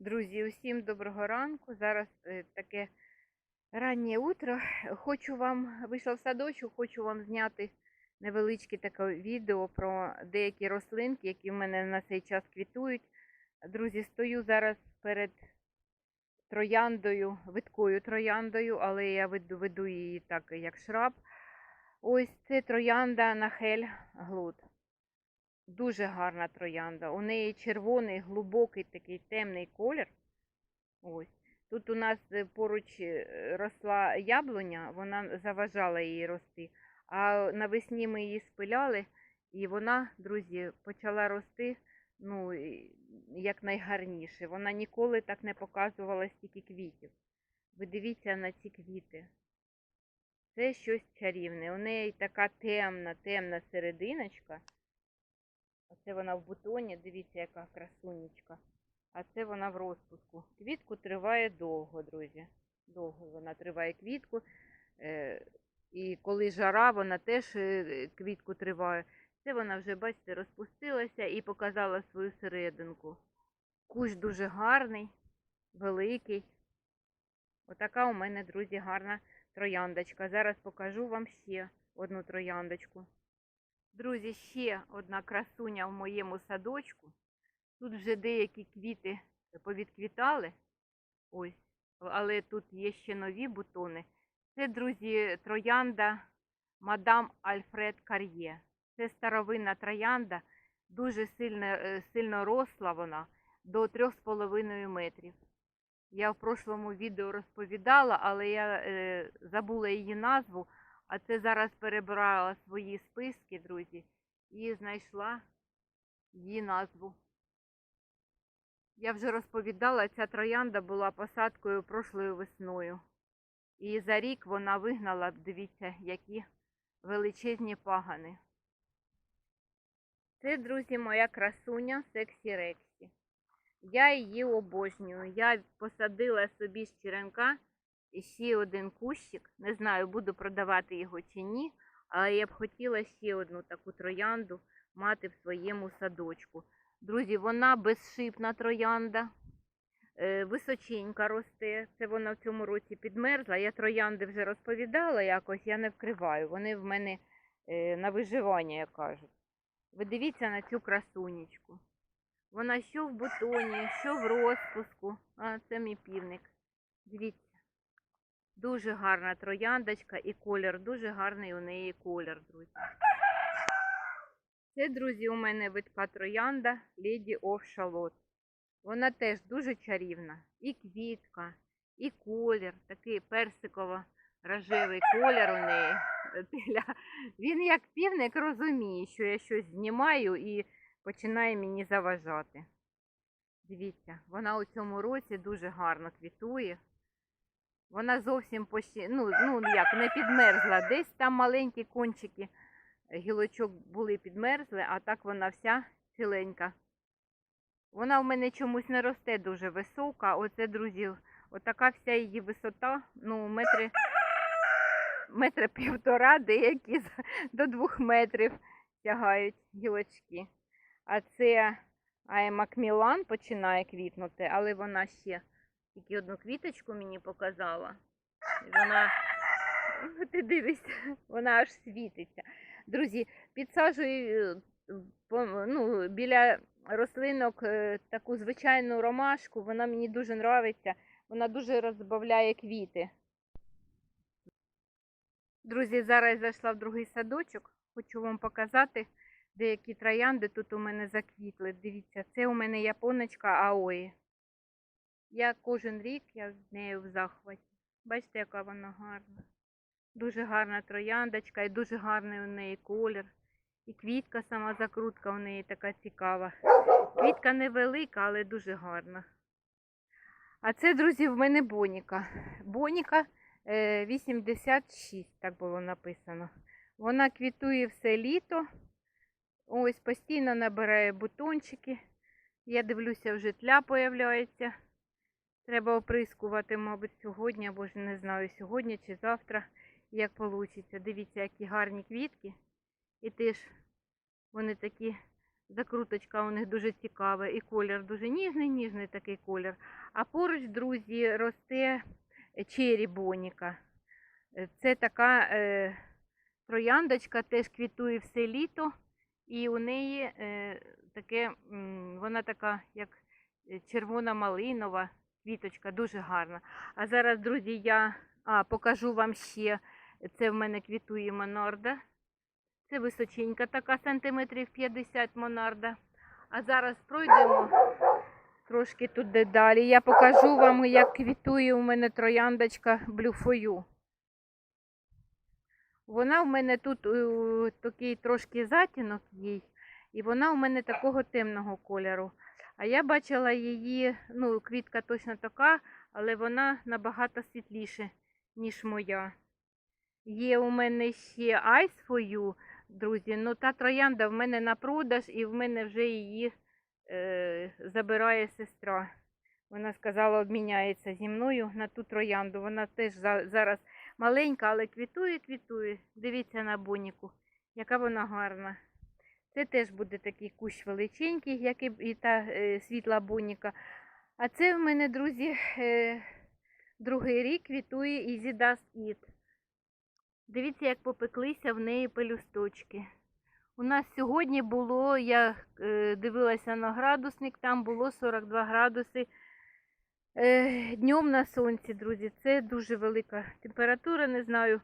Друзі, усім доброго ранку. Зараз е, таке раннє утро. Хочу вам, вийшла в садочок, хочу вам зняти невеличке таке відео про деякі рослинки, які в мене на цей час квітують. Друзі, стою зараз перед трояндою, видкою трояндою, але я веду, веду її так, як шраб. Ось це троянда Нахель Глуд. Дуже гарна троянда. У неї червоний, глибокий такий темний колір. Ось. Тут у нас е, поруч е, росла яблуня, вона заважала їй рости. А навесні ми її спиляли, і вона, друзі, почала рости ну, і- як найгарніше. Вона ніколи так не показувала стільки квітів. Ви дивіться на ці квіти. Це щось чарівне. У неї така темна, темна серединочка. Оце вона в бутоні, дивіться, яка красунечка. А це вона в розпуску. Квітку триває довго, друзі. Довго вона триває квітку. Е, і коли жара, вона теж е, квітку триває. Це вона вже, бачите, розпустилася і показала свою серединку. Кущ дуже гарний, великий. Отака у мене, друзі, гарна трояндочка. Зараз покажу вам ще одну трояндочку. Друзі, ще одна красуня в моєму садочку. Тут вже деякі квіти повідквітали. Ось, але тут є ще нові бутони. Це, друзі, троянда мадам Альфред Кар'є. Це старовинна троянда, дуже сильно, е, сильно росла вона до 3,5 метрів. Я в прошлому відео розповідала, але я е, забула її назву. А це зараз перебирала свої списки, друзі, і знайшла її назву. Я вже розповідала, ця троянда була посадкою прошлою весною. І за рік вона вигнала, дивіться, які величезні пагани. Це, друзі, моя красуня Сексі Рексі. Я її обожнюю. Я посадила собі з черенка ще один кущик. Не знаю, буду продавати його чи ні, але я б хотіла ще одну таку троянду мати в своєму садочку. Друзі, вона безшипна троянда, е, височенька росте. Це вона в цьому році підмерзла. Я троянди вже розповідала якось, я не вкриваю. Вони в мене е, на виживання, як кажуть. Ви дивіться на цю красунечку. Вона що в бутоні, що в розпуску. А, це мій півник. Дивіться. Дуже гарна трояндочка і колір, дуже гарний у неї колір, друзі. Це, друзі, у мене витка троянда Lady of Шалот. Вона теж дуже чарівна. І квітка, і колір, такий персиково-рожевий колір у неї. Він як півник розуміє, що я щось знімаю і починає мені заважати. Дивіться, вона у цьому році дуже гарно квітує. Вона зовсім почти, ну, ну як, не підмерзла. Десь там маленькі кончики гілочок були підмерзли, а так вона вся ціленька. Вона в мене чомусь не росте дуже висока. Оце, друзі, отака вся її висота, ну, метри, метри півтора, деякі до двох метрів тягають гілочки. А це Ай Макмілан починає квітнути, але вона ще тільки одну квіточку мені показала. Вона, ти дивишся, вона аж світиться. Друзі, підсаджую е, ну, біля рослинок е, таку звичайну ромашку, вона мені дуже подобається, вона дуже розбавляє квіти. Друзі, зараз зайшла в другий садочок, хочу вам показати деякі троянди тут у мене заквітли. Дивіться, це у мене японочка Аої. Я кожен рік я з нею в захваті. Бачите, яка вона гарна. Дуже гарна трояндочка і дуже гарний у неї колір. І квітка сама закрутка у неї така цікава. Квітка невелика, але дуже гарна. А це, друзі, в мене Боніка. Боніка е, 86, так було написано. Вона квітує все літо. Ось постійно набирає бутончики. Я дивлюся, вже тля появляється. Треба оприскувати, мабуть, сьогодні, або ж не знаю, сьогодні чи завтра, як вийде. Дивіться, які гарні квітки. І теж вони такі Закруточка у них дуже цікава і колір дуже ніжний, ніжний такий колір. А поруч, друзі, росте чері боніка. Е, Це така е, трояндочка, теж квітує все літо, і у неї е, таке, вона така, як е, червона малинова квіточка, дуже гарна. А зараз, друзі, я а, покажу вам ще. Це в мене квітує монарда. Це височенька така, сантиметрів 50 монарда. А зараз пройдемо трошки туди далі. Я покажу вам, як квітує у мене трояндочка блюфою. Вона в мене тут е, такий трошки затінок їй, і вона у мене такого темного кольору. А я бачила її, ну, квітка точно така, але вона набагато світліше, ніж моя. Є у мене ще for друзі. Ну та троянда в мене на продаж, і в мене вже її е, забирає сестра. Вона сказала, обміняється зі мною на ту троянду. Вона теж за, зараз маленька, але квітує, квітує. Дивіться на боніку, яка вона гарна. Це теж буде такий кущ величенький, як і, та е, світла боніка. А це в мене, друзі, е, другий рік квітує Dust It. Дивіться, як попеклися в неї пелюсточки. У нас сьогодні було, я е, дивилася на градусник, там було 42 градуси днем на сонці, друзі. Це дуже велика температура, не знаю.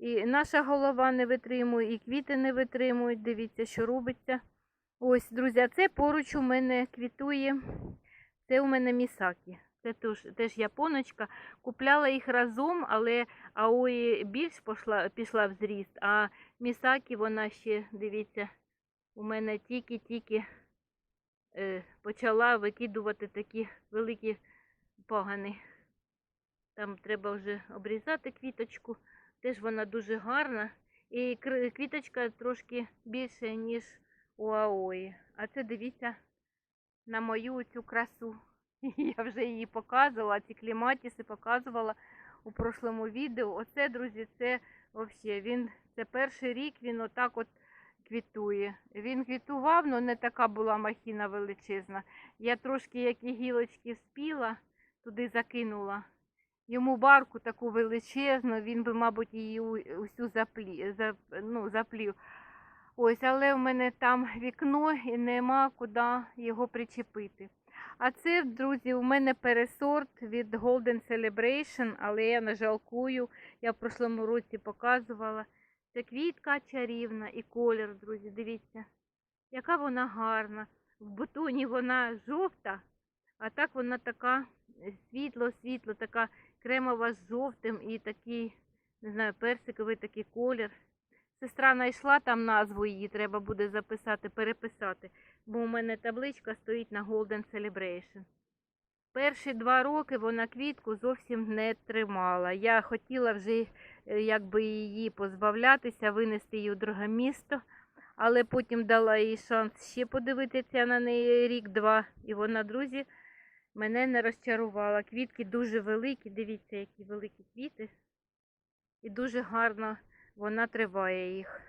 І наша голова не витримує, і квіти не витримують. Дивіться, що робиться. Ось, друзі, це поруч у мене квітує. Це у мене місакі. Це теж, теж японочка. Купляла їх разом, але Аої більш пішла, пішла в зріст, а Місакі вона ще, дивіться, у мене тільки-тільки е, почала викидувати такі великі пагани. Там треба вже обрізати квіточку. Теж вона дуже гарна. І квіточка трошки більше, ніж у Аої. А це дивіться на мою цю красу. Я вже її показувала, ці кліматіси показувала у прошлому відео. Оце, друзі, це взагалі він це перший рік він отак от квітує. Він квітував, але не така була махіна величезна. Я трошки, як і гілочки спіла, туди закинула. Йому барку таку величезну, він би, мабуть, її усю заплі, за, ну, заплів. Ось, але в мене там вікно і нема куди його причепити. А це, друзі, у мене пересорт від Golden Celebration, але я не жалкую. Я в прошлому році показувала. Це квітка чарівна і колір, друзі, дивіться, яка вона гарна. В бутоні вона жовта, а так вона така світло-світло, така кремова з жовтим і такий, не знаю, персиковий такий колір. Сестра знайшла там назву її, треба буде записати, переписати, бо у мене табличка стоїть на Golden Celebration. Перші два роки вона квітку зовсім не тримала. Я хотіла вже е, якби її позбавлятися, винести її в друге місто, але потім дала їй шанс ще подивитися на неї рік-два. І вона, друзі, мене не розчарувала. Квітки дуже великі, дивіться, які великі квіти. І дуже гарно вона триває їх.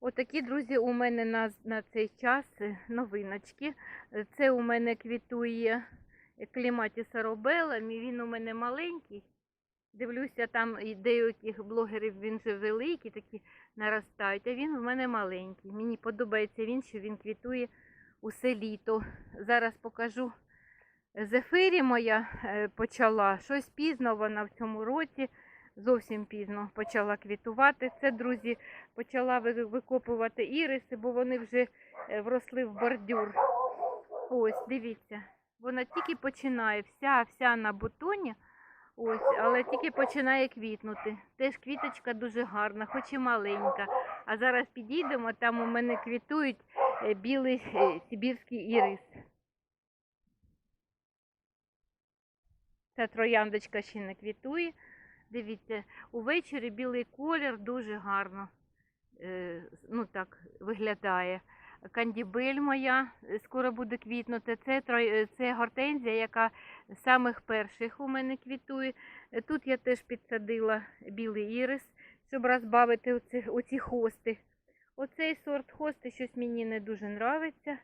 Отакі, друзі, у мене на, на цей час е, новиночки. Е, Це у мене квітує кліматіс Робела, він у мене маленький. Дивлюся, там і деяких блогерів він вже великий, такі наростають, а він у мене маленький. Мені подобається він, що він квітує усе літо. Зараз покажу. Зефирі моя е, почала. Щось пізно вона в цьому році, зовсім пізно почала квітувати. Це, друзі, почала викопувати іриси, бо вони вже е, вросли в бордюр. Ось, дивіться. Вона тільки починає, вся, вся на бутоні, ось, але тільки починає квітнути. Теж квіточка дуже гарна, хоч і маленька. А зараз підійдемо, там у мене квітують е, білий сибірський ірис. Ця трояндочка ще не квітує. Дивіться, увечері білий колір дуже гарно е, ну так, виглядає. Кандібель моя е, скоро буде квітнути. Це, е, це гортензія, яка з самих перших у мене квітує. Тут я теж підсадила білий ірис, щоб розбавити оці, оці хости. Оцей сорт хости щось мені не дуже нравиться.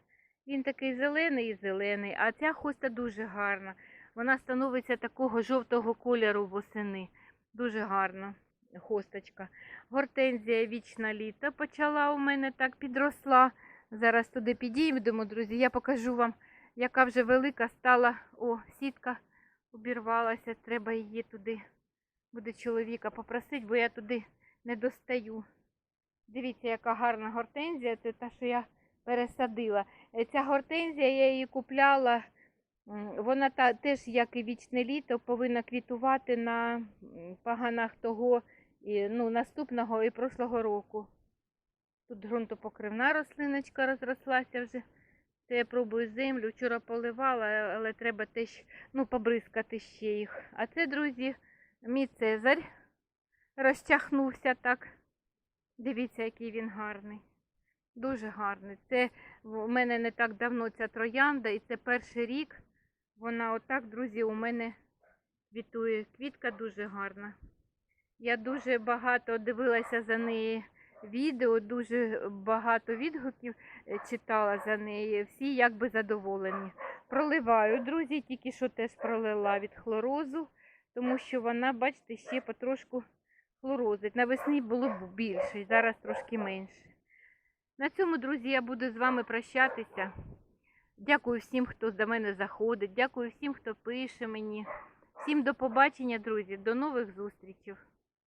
Він такий зелений і зелений, а ця хоста дуже гарна. Вона становиться такого жовтого кольору восени. Дуже гарна хосточка. Гортензія вічна літо почала у мене так підросла. Зараз туди підійдемо, друзі. Я покажу вам, яка вже велика стала. О, сітка обірвалася. Треба її туди. Буде чоловіка попросити, бо я туди не достаю. Дивіться, яка гарна гортензія. Це та, що я пересадила. Е, Ця гортензія я її купляла. Вона та, теж, як і вічне літо, повинна квітувати на паганах того ну, наступного і прошлого року. Тут ґрунтопокривна рослиночка розрослася вже. Це я пробую землю. Вчора поливала, але треба теж ну, побризкати ще їх. А це, друзі, мій Цезарь розчахнувся так. Дивіться, який він гарний. Дуже гарний. Це в мене не так давно ця троянда, і це перший рік. Вона отак, друзі, у мене квітує. Квітка дуже гарна. Я дуже багато дивилася за неї відео, дуже багато відгуків е, читала за неї. Всі якби задоволені. Проливаю, друзі, тільки що теж пролила від хлорозу, тому що вона, бачите, ще потрошку хлорозить. Навесні було б більше, зараз трошки менше. На цьому, друзі, я буду з вами прощатися. Дякую всім, хто до мене заходить. Дякую всім, хто пише мені. Всім до побачення, друзі. До нових зустрічей.